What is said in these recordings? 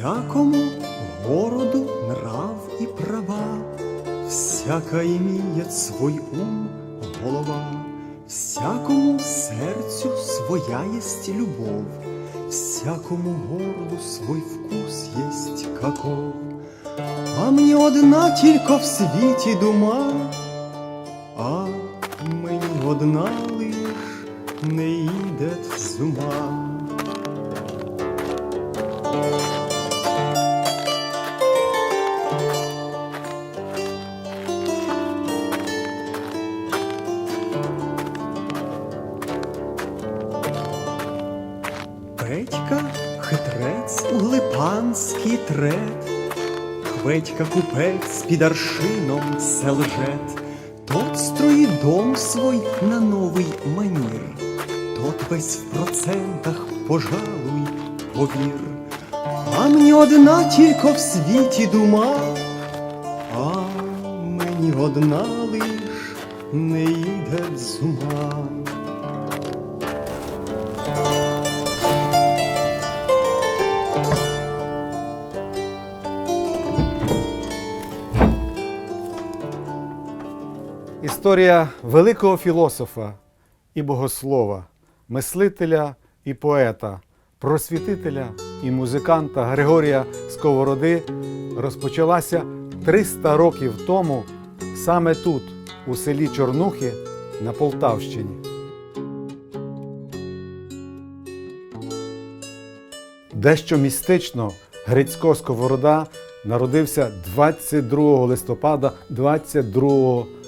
Всякому городу нрав и права, Всяка имеет свой ум, голова, Всякому сердцу своя есть любовь, Всякому городу свой вкус есть каков. Одна тільки в світі дума, а мені одна лиш не йде з ума. Петька хитрець глипанський трет, Хветька купець під аршином селжет, Тот строїть дом свой на новий манір, Тот весь в процентах, пожалуй, повір. А мені одна тільки в світі дума, а мені одна лиш не Історія великого філософа і богослова, мислителя і поета, просвітителя і музиканта Григорія Сковороди розпочалася 300 років тому саме тут, у селі Чорнухи на Полтавщині. Дещо містично Грицько Сковорода народився 22 листопада 22 року,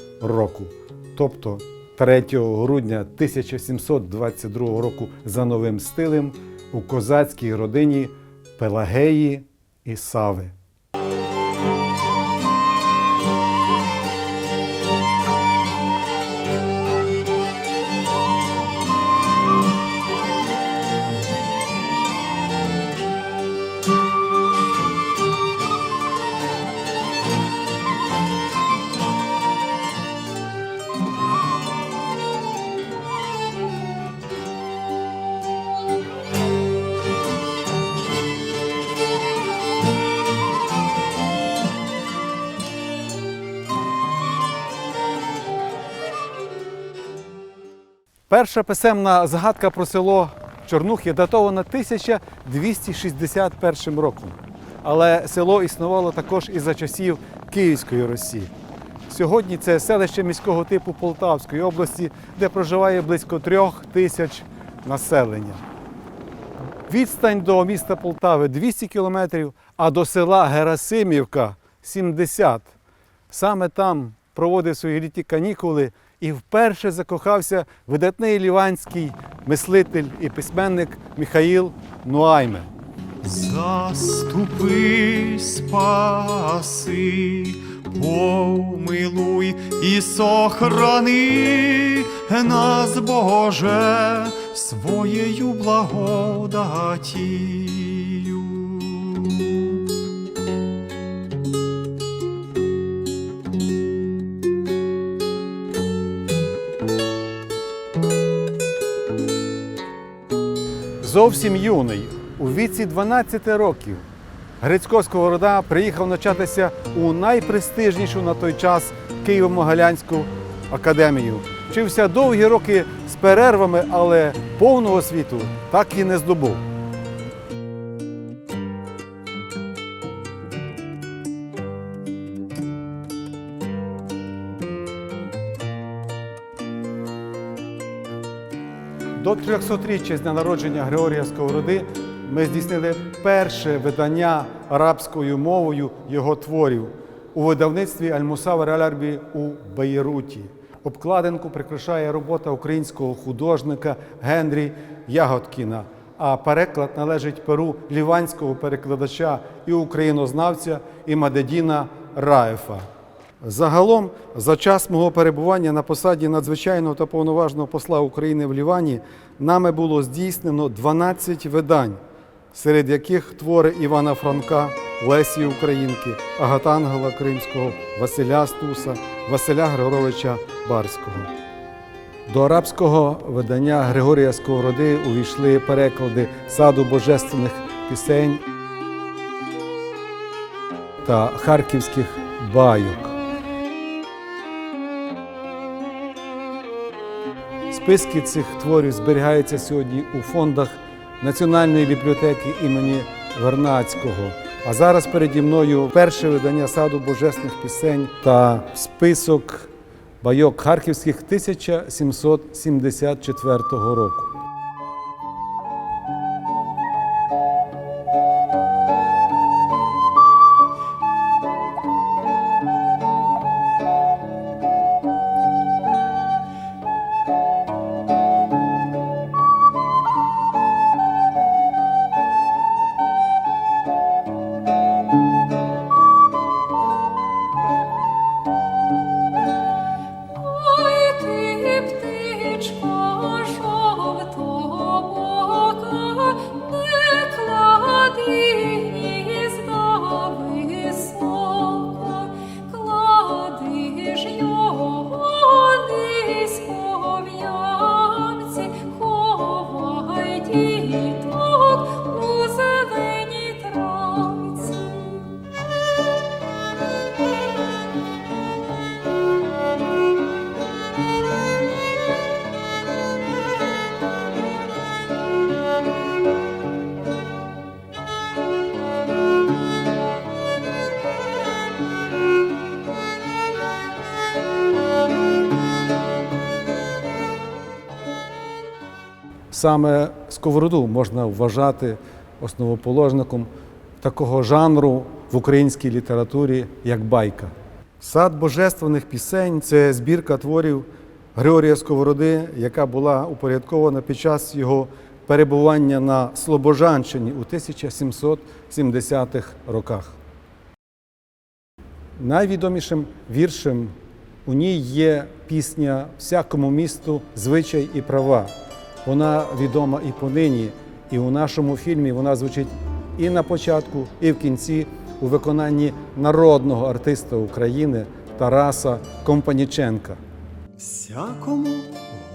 тобто 3 грудня 1722 року за новим стилем у козацькій родині Пелагеї і Сави. Перша писемна згадка про село Чорнухи датована 1261 роком. Але село існувало також і за часів Київської Росії. Сьогодні це селище міського типу Полтавської області, де проживає близько трьох тисяч населення. Відстань до міста Полтави 200 кілометрів, а до села Герасимівка 70. Саме там проводив свої літні канікули і вперше закохався видатний ліванський мислитель і письменник Михаїл Нуайме. Заступи, спаси, помилуй і сохрани нас, Боже, своєю благодатію. Зовсім юний, у віці 12 років, Грицько Сковорода приїхав навчатися у найпрестижнішу на той час Києво-Могилянську академію. Вчився довгі роки з перервами, але повного світу так і не здобув. 300-річчя з дня народження Григорія Сковороди ми здійснили перше видання арабською мовою його творів у видавництві Аль-Мусавер Аль-Арбі у Бейруті. Обкладинку прикрашає робота українського художника Генрі Ягодкіна, а переклад належить перу ліванського перекладача і українознавця Імадедіна Раєфа. Загалом, за час мого перебування на посаді надзвичайного та повноважного посла України в Лівані, нами було здійснено 12 видань, серед яких твори Івана Франка, Лесі Українки, Агатангела Кримського, Василя Стуса, Василя Григоровича Барського. До арабського видання Григорія Сковороди увійшли переклади саду божественних пісень та харківських байок. Списки цих творів зберігаються сьогодні у фондах Національної бібліотеки імені Вернацького. А зараз переді мною перше видання саду божественних пісень та список байок харківських 1774 року. Саме сковороду можна вважати основоположником такого жанру в українській літературі, як байка. Сад божественних пісень це збірка творів Григорія Сковороди, яка була упорядкована під час його перебування на Слобожанщині у 1770-х роках. Найвідомішим віршем у ній є пісня Всякому місту звичай і права. Вона відома і понині, і у нашому фільмі вона звучить і на початку, і в кінці у виконанні народного артиста України Тараса Компаніченка. Всякому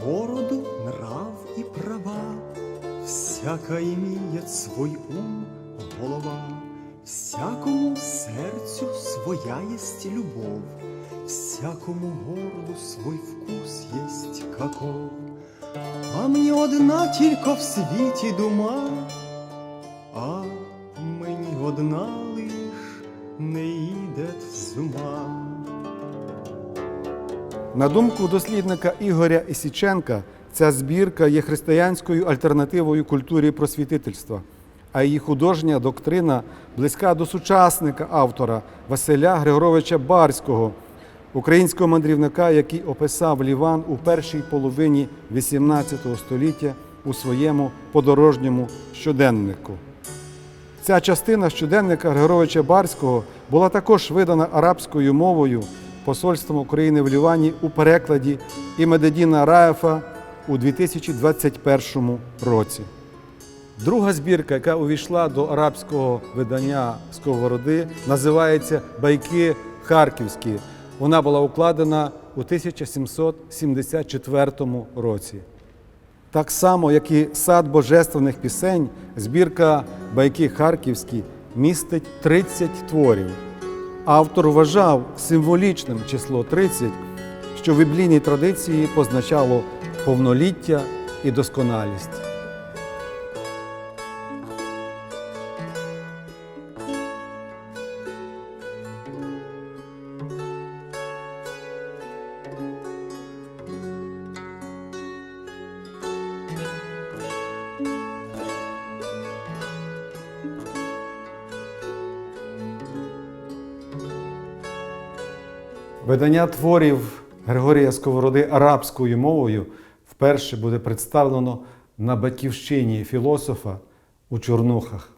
городу нрав и права, Всяка имеет свой ум, голова, Всякому сердцу своя есть любовь, Всякому городу свой вкус есть каков. А мне одна тільки в світі дума, А мені одна лиш не йде з ума. На думку дослідника Ігоря Ісіченка, ця збірка є християнською альтернативою культурі просвітительства, а її художня доктрина близька до сучасника автора Василя Григоровича Барського, українського мандрівника, який описав Ліван у першій половині XVIII століття у своєму подорожньому щоденнику. Ця частина щоденника Григоровича Барського була також видана арабською мовою Посольством України в Лівані у перекладі Імедедіна Раєфа у 2021 році. Друга збірка, яка увійшла до арабського видання Сковороди, називається Байки Харківські. Вона була укладена у 1774 році. Так само, як і сад божественних пісень, збірка Байки Харківські містить 30 творів. Автор вважав символічним число 30, що в біблійній традиції позначало повноліття і досконалість. Видання творів Григорія Сковороди арабською мовою вперше буде представлено на батьківщині філософа у Чорнухах.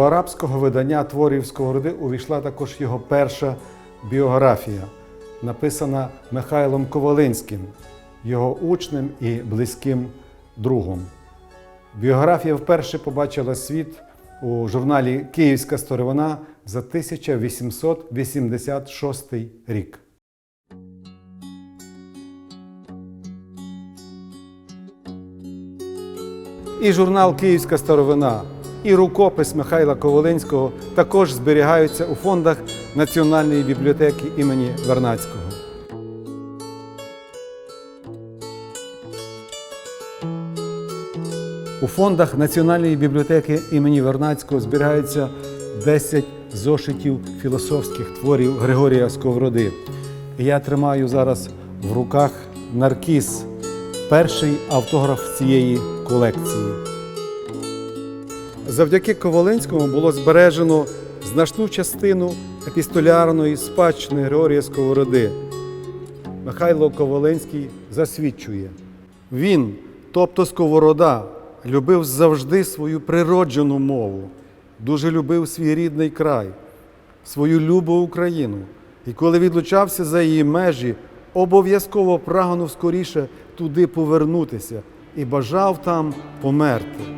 Арабського видання творів Сковороди увійшла також його перша біографія, написана Михайлом Ковалинським, його учнем і близьким другом. Біографія вперше побачила світ у журналі Київська сторона за 1886 рік. І журнал Київська старовина, і рукопис Михайла Ковалинського також зберігаються у фондах Національної бібліотеки імені Вернацького. У фондах Національної бібліотеки імені Вернацького зберігаються 10 зошитів філософських творів Григорія Сковороди. Я тримаю зараз в руках наркіз, перший автограф цієї колекції. Завдяки Ковалинському було збережено значну частину епістолярної спадщини Григорія Сковороди. Михайло Ковалинський засвідчує. Він, тобто Сковорода, любив завжди свою природжену мову, дуже любив свій рідний край, свою любу Україну. І коли відлучався за її межі, обов'язково прагнув скоріше туди повернутися і бажав там померти.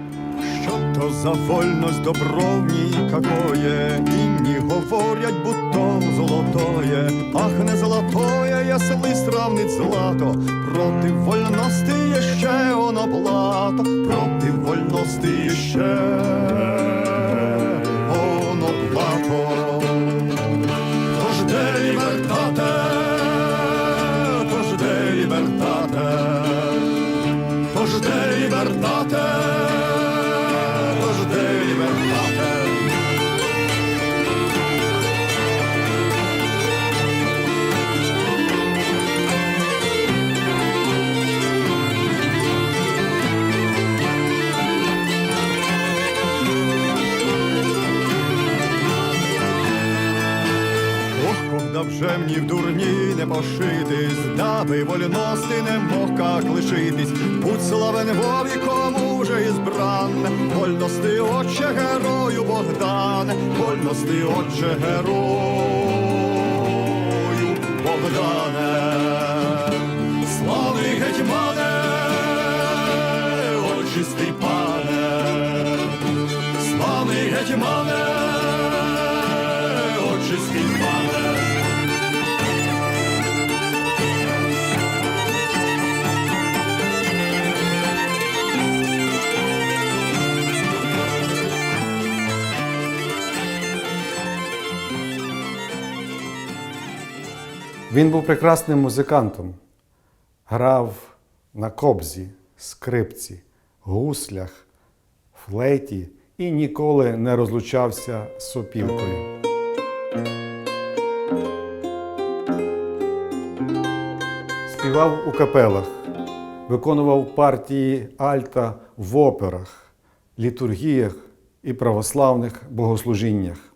То за вольность добровній какое, не говорять, будто золотое, Ах, не золотое, ясли сравнить злато, Проти вольности є ще оно плато, Проти вольности є ще оно плато. Мені в дурні не пошитись, даби вольности не мог как лишитись, будь славен вовіком уже ізбран, вольности отче герою Богдан, вольности отче герою Богдане, Він був прекрасним музикантом, грав на кобзі, скрипці, гуслях, флейті і ніколи не розлучався з сопілкою. Співав у капелах, виконував партії альта в операх, літургіях і православних богослужіннях.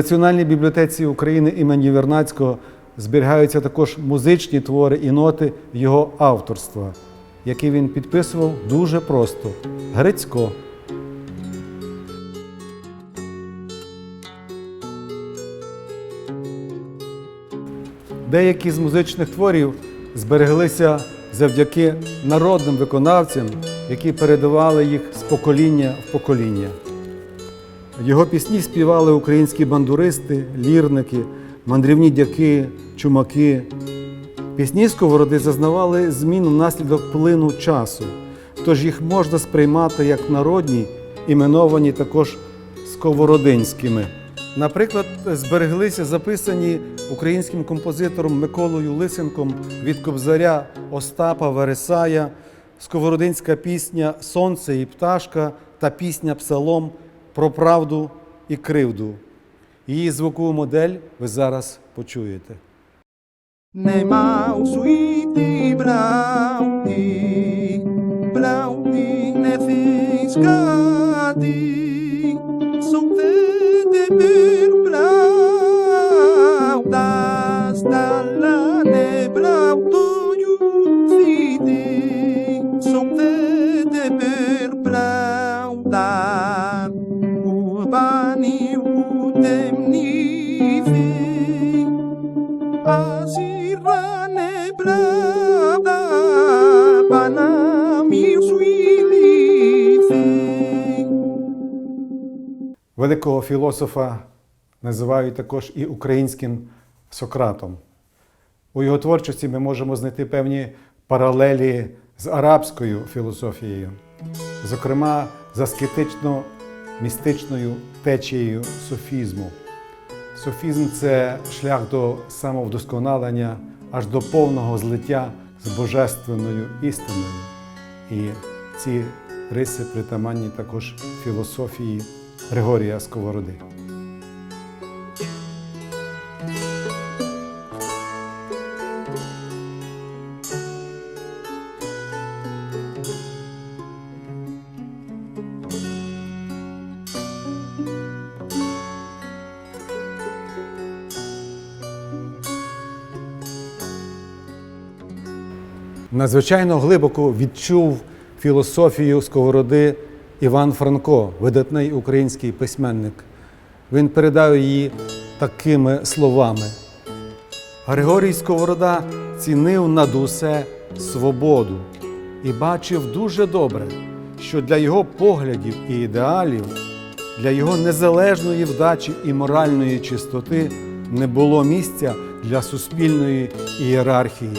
Національній бібліотеці України імені Вернацького зберігаються також музичні твори і ноти його авторства, які він підписував дуже просто Грицько. Деякі з музичних творів збереглися завдяки народним виконавцям, які передавали їх з покоління в покоління. Його пісні співали українські бандуристи, лірники, мандрівні дяки, чумаки. Пісні сковороди зазнавали змін внаслідок плину часу, тож їх можна сприймати як народні, іменовані також сковородинськими. Наприклад, збереглися записані українським композитором Миколою Лисенком від кобзаря Остапа Вересая, сковородинська пісня Сонце і пташка та пісня Псалом про правду і кривду. Її звукову модель ви зараз почуєте. Нема у світі правди, правди не nefiskati, Великого філософа називають також і українським Сократом. У його творчості ми можемо знайти певні паралелі з арабською філософією, зокрема з аскетично-містичною течією софізму. Софізм це шлях до самовдосконалення аж до повного злиття з божественною істиною. І ці риси притаманні також філософії Григорія Сковороди. Надзвичайно глибоко відчув філософію сковороди Іван Франко, видатний український письменник. Він передав її такими словами. Григорій Сковорода цінив над усе свободу і бачив дуже добре, що для його поглядів і ідеалів, для його незалежної вдачі і моральної чистоти не було місця для суспільної ієрархії.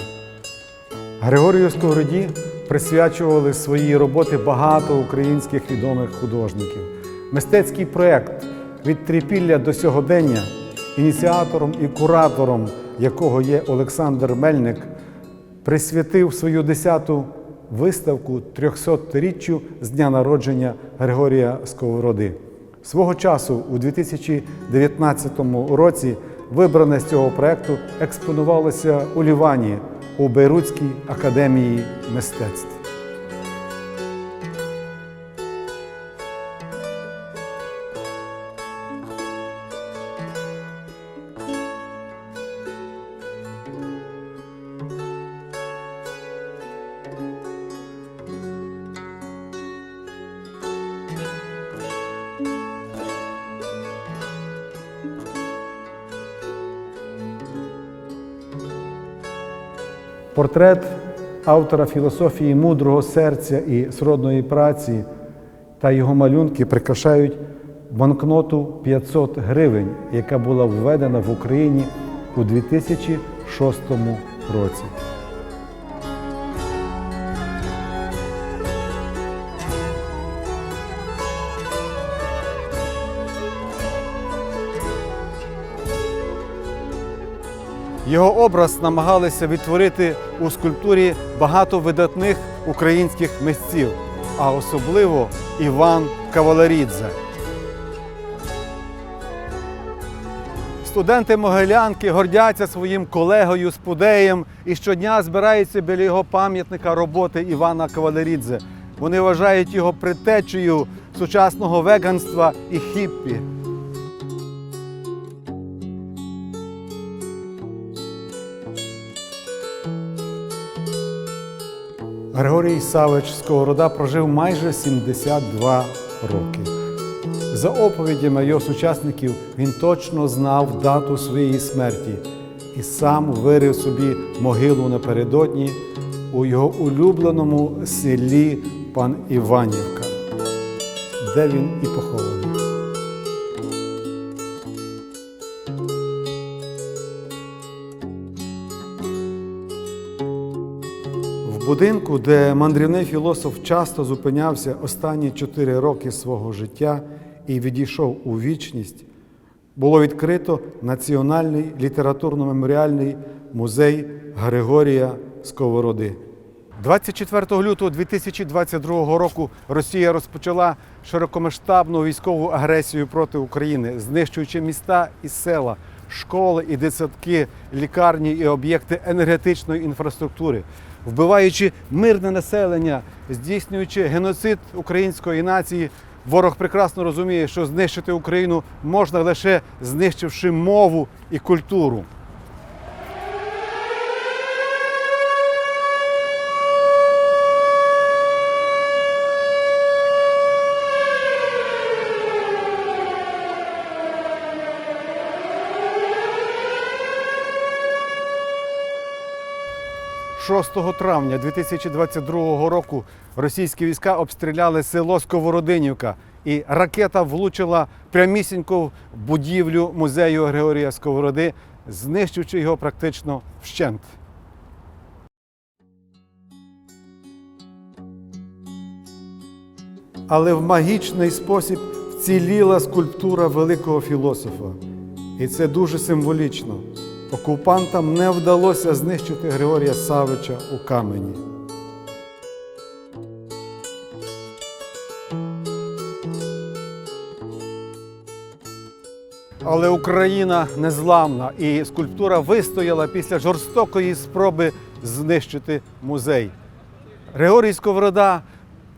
Григорію Сковороді присвячували свої роботи багато українських відомих художників. Мистецький проєкт від трипілля до сьогодення, ініціатором і куратором якого є Олександр Мельник, присвятив свою десяту виставку 300-річчю з дня народження Григорія Сковороди. Свого часу, у 2019 році, вибране з цього проєкту експонувалося у Лівані у Бейрутській академії мистецтв. Портрет автора філософії мудрого серця і сродної праці та його малюнки прикрашають банкноту 500 гривень, яка була введена в Україні у 2006 році. Його образ намагалися відтворити у скульптурі багато видатних українських митців, а особливо Іван Кавалерідзе. Студенти Могилянки гордяться своїм колегою Спудеєм і щодня збираються біля його пам'ятника роботи Івана Кавалерідзе. Вони вважають його предтечею сучасного веганства і хіппі. Григорій Савич Сковорода прожив майже 72 роки. За оповідями його сучасників, він точно знав дату своєї смерті і сам вирив собі могилу напередодні у його улюбленому селі Пан Іванівка, де він і похований. Будинку, де мандрівний філософ часто зупинявся останні чотири роки свого життя і відійшов у вічність, було відкрито Національний літературно-меморіальний музей Григорія Сковороди. 24 лютого 2022 року Росія розпочала широкомасштабну військову агресію проти України, знищуючи міста і села, школи і дитсадки, лікарні і об'єкти енергетичної інфраструктури, вбиваючи мирне населення, здійснюючи геноцид української нації. Ворог прекрасно розуміє, що знищити Україну можна лише знищивши мову і культуру. – 6 травня 2022 року російські війська обстріляли село Сковородинівка, і ракета влучила прямісінько в будівлю музею Григорія Сковороди, знищуючи його практично вщент. Але в магічний спосіб вціліла скульптура великого філософа. І це дуже символічно. Окупантам не вдалося знищити Григорія Савича у камені. Але Україна незламна, і скульптура вистояла після жорстокої спроби знищити музей. Григорій Сковорода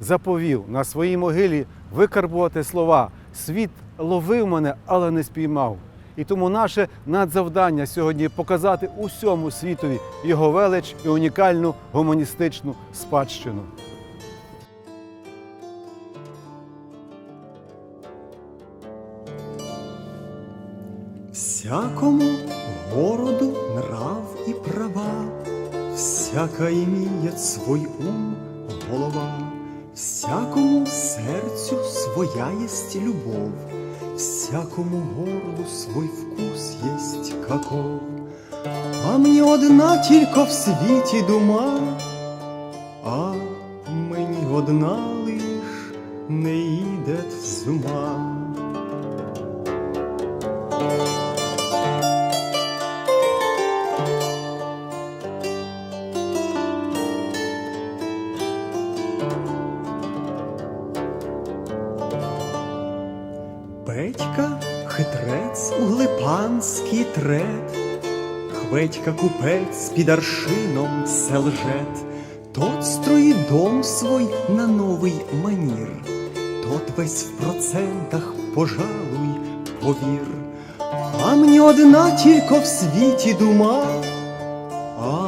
заповів на своїй могилі викарбувати слова Світ ловив мене, але не спіймав. І тому наше надзавдання сьогодні показати усьому світові його велич і унікальну гуманістичну спадщину. Всякому городу нрав и права, Всяка имеет свой ум, голова, Всякому сердцу своя есть любовь, Всякому горлу свой вкус есть каков. А мне одна тільки в світі дума, А мені одна Хведька купець під аршином селжет, Тот строїть дом свой на новий манір, Тот весь в процентах, пожалуй, повір. А мені одна тільки в світі дума, А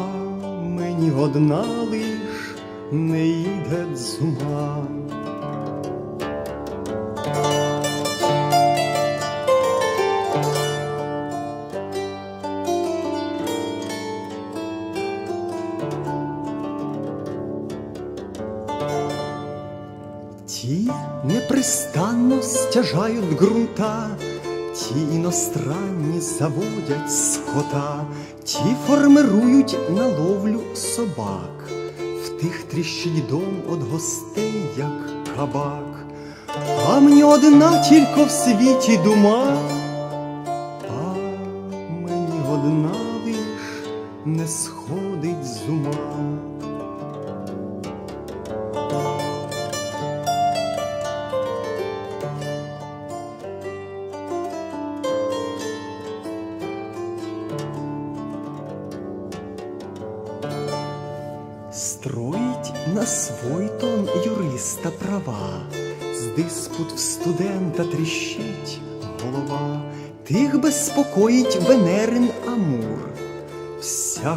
мені одна лиш не йде з ума. Непрестанно грунта, ті іностранні заводять скота, ті формирують на ловлю собак, в тих тріщить дом от гостей, як кабак. А мені одна тільки в світі дума,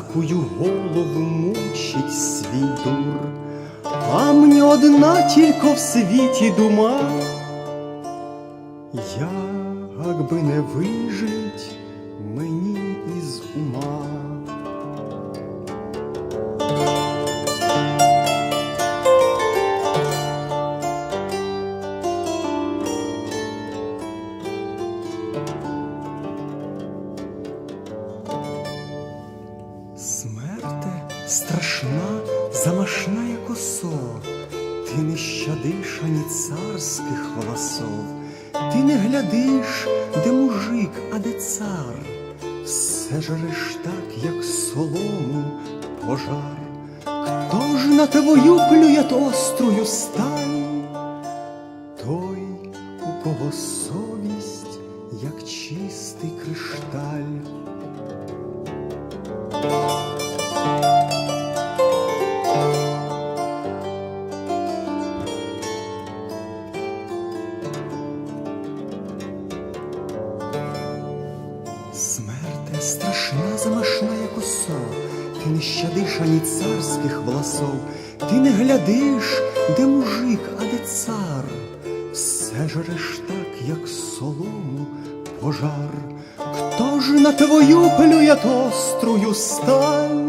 всякую голову мучить свій дур, а мені одна тільки в світі дума, як би не вижить мені із ума. над острою стань, той, у кого совість, як чистий кришталь. твою плює острую сталь.